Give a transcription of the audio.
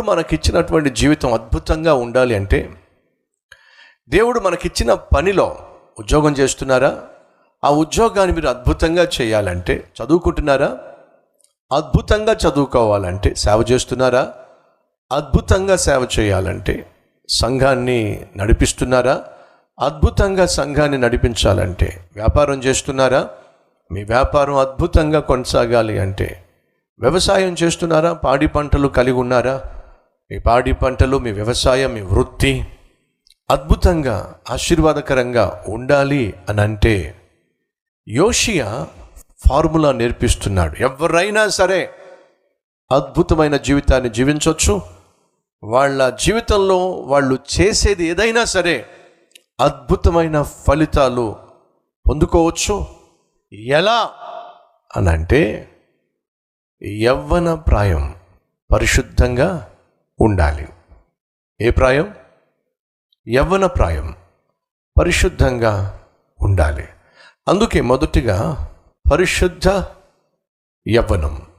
దేవుడు మనకిచ్చినటువంటి జీవితం అద్భుతంగా ఉండాలి అంటే దేవుడు మనకిచ్చిన పనిలో ఉద్యోగం చేస్తున్నారా? ఆ ఉద్యోగాన్ని మీరు అద్భుతంగా చేయాలంటే చదువుకుంటున్నారా? అద్భుతంగా చదువుకోవాలంటే సేవ చేస్తున్నారా? అద్భుతంగా సేవ చేయాలంటే సంఘాన్ని నడిపిస్తున్నారా? అద్భుతంగా సంఘాన్ని నడిపించాలంటే వ్యాపారం చేస్తున్నారా? మీ వ్యాపారం అద్భుతంగా కొనసాగాలి అంటే వ్యవసాయం చేస్తున్నారా? పాడి పంటలు కలిగి ఉన్నారా? మీ పాడి పంటలు మీ వ్యవసాయం మీ వృత్తి అద్భుతంగా ఆశీర్వాదకరంగా ఉండాలి అని అంటే యోషియా ఫార్ములా నేర్పిస్తున్నాడు. ఎవరైనా సరే అద్భుతమైన జీవితాన్ని జీవించవచ్చు వాళ్ళ జీవితంలో వాళ్ళు చేసేది ఏదైనా సరే అద్భుతమైన ఫలితాలు పొందుకోవచ్చు. ఎలా అని అంటే యవ్వన ప్రాయం పరిశుద్ధంగా ఉండాలి. ఏ ప్రాయం? యవ్వన ప్రాయం. పరిశుద్ధంగా ఉండాలి. అందుకే మొదటిగా పరిశుద్ధ యవ్వనం.